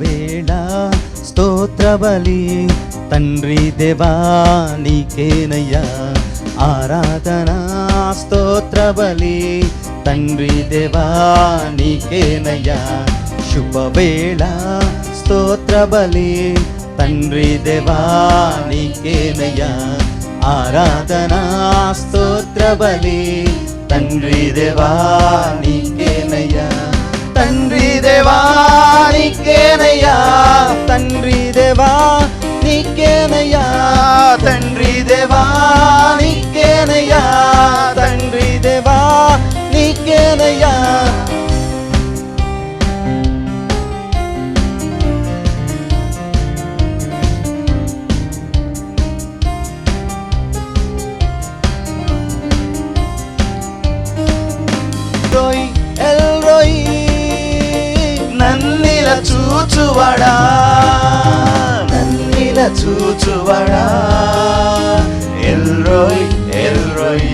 వేళ స్తోత్రబలి తండ్రి దేవా నీకేనయ్యా. ఆరాధన స్తోత్ర తండ్రి దేవా నీకేనయ్యా. శుభవేళ స్తోత్రబలి తండ్రి దేవా నీకేనయ్యా. ఆరాధన స్తోత్ర తండ్రి దేవా నీకేనయ్యా తండ్రి దేవా నీకేనయ్యా తండ్రి దేవా నీకేనయ్యా తండ్రి దేవా నీకేనయ్యా చూచువడా? నన్నిల చూచువడా? ఎల్రోయ్ ఎల్రోయ్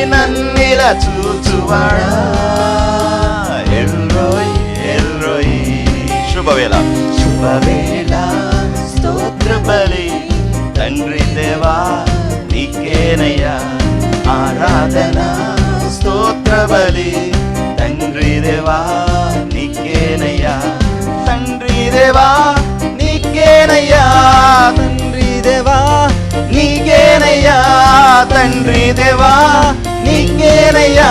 ఎల్ నన్నిల చూచువడా? ఎల్రోయ్ ఎల్రోయ్. శుభవేళ. శుభవేళ స్తోత్ర బలి తండ్రి దేవా నీకేనయ్యా. ఆరాధన స్తోత్ర బలి తండ్రి దేవా నీకేనయ్యా. దేవా నీకేనయ్యా తండ్రి దేవా నీకేనయ్యా తండ్రి దేవా నీకేనయ్యా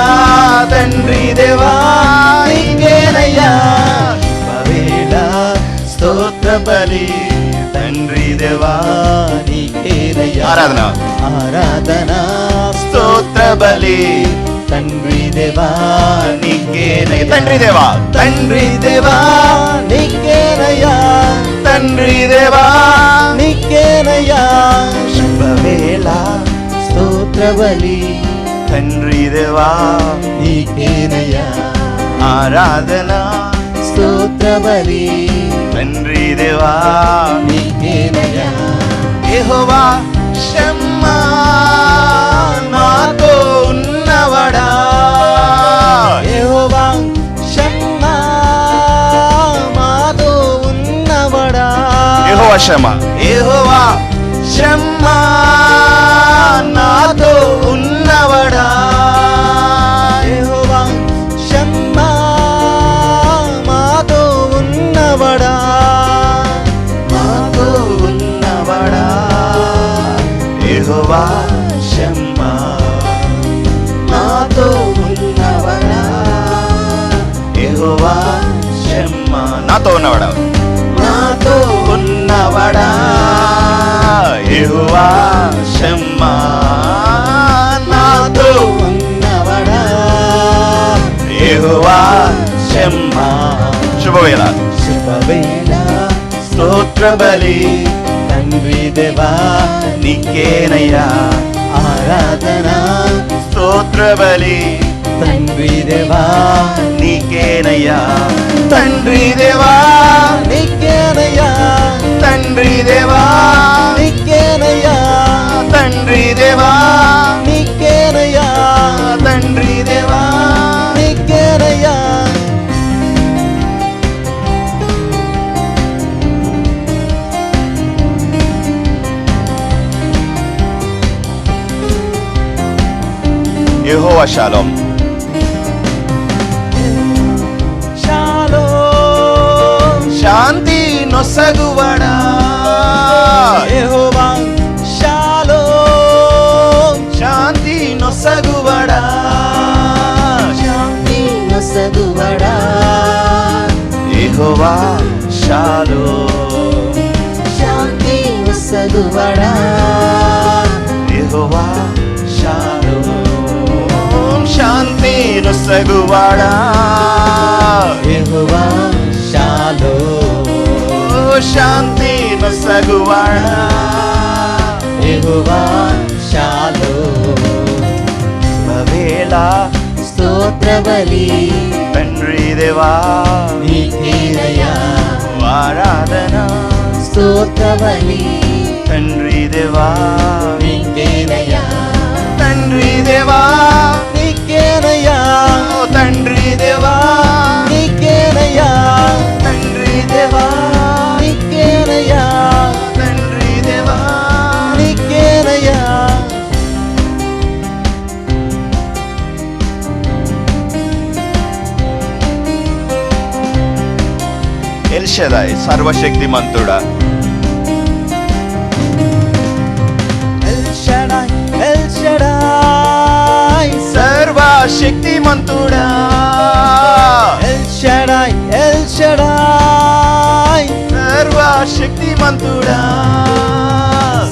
తండ్రి దేవా నీకేనయ్యా శుభవేళ స్తోత్ర బలి తండ్రి దేవా నీకేనయ్యా ఆరాధన. ఆరాధన స్తోత్ర బలి తండ్రి దేవా నీకేనయ్యా తండ్రి దేవా. తండ్రి దేవా నీకేనయ్యా తండ్రి దేవా. నీకేనయ్యా శుభవేళ స్తోత్ర బలి తండ్రి దేవా నీకేనయ్యా ఆరాధన. స్తోత్ర బలి తండ్రి దేవా నీకేనయ్యా యెహోవా షమ్మా క్షమ. షమ్మా యెహోవా నాతో ఉన్నవడా? శుభవేళ. శుభవేళ స్తోత్ర బలి తండ్రి దేవా నీకేనయ్యా. ఆరాధన స్తోత్ర బలి తండ్రి దేవా నీకేనయ్యా. తండ్రి దేవా యెహోవా షాలోం. శాంతి నొసగువడా. యెహోవా నొసగువాడా యెహోవా షాలోమ్ ఓ శాంతి నొసగువాడా యెహోవా షాలోమ్ వేళ స్తోత్ర బలి తండ్రి దేవా నీకేనయ్యా ఆరాధన స్తోత్ర బలి తండ్రి దేవా నీకేనయ్యా తండ్రి దేవా ఎల్షదాయ్ సర్వశక్తిమంతుడా సర్వశక్తిమంతుడా El Shaddai, సర్వశక్తిమంతుడా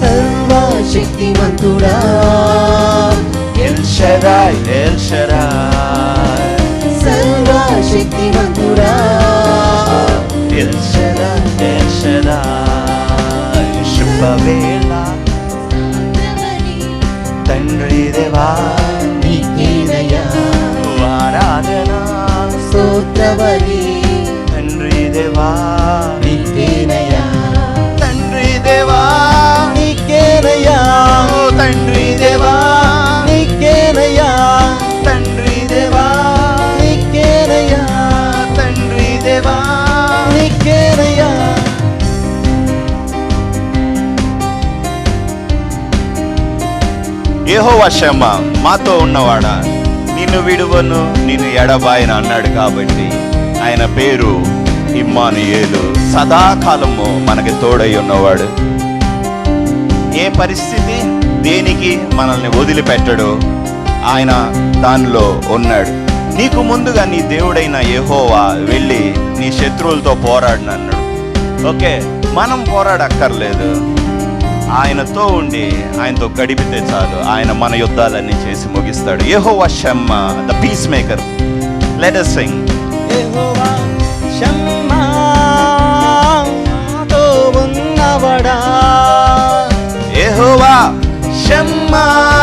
సర్వశక్తిమంతుడా ఎల్షదాయ్ ఎల్షదాయ్ ఎల్షదాయ్ ఎల్షదాయ్ శుభవేళ తండ్రి దేవా నీకేనయ్యా ఆరాధన స్తోత్రబలి తండ్రి దేవా యెహోవా శమ్మ మాతో ఉన్నవాడా? నిన్ను విడువను నిన్ను ఎడబాయన అన్నాడు కాబట్టి ఆయన పేరు ఇమ్మానుయేలు. సదాకాలము మనకి తోడై ఉన్నవాడు. ఏ పరిస్థితి? దేనికి మనల్ని వదిలిపెట్టడు? ఆయన దానిలో ఉన్నాడు. నీకు ముందుగా నీ దేవుడైన యెహోవా వెళ్ళి నీ శత్రువులతో పోరాడినన్నాడు. ఓకే మనం పోరాడక్కర్లేదు. ఆయనతో ఉండి ఆయనతో గడిపితే చాలు. ఆయన మన యుద్ధాలన్నీ చేసి ముగిస్తాడు. ఏహో వశమ్మ the peace maker let us sing ఉన్నవడా? ఏహోవా శమ్మా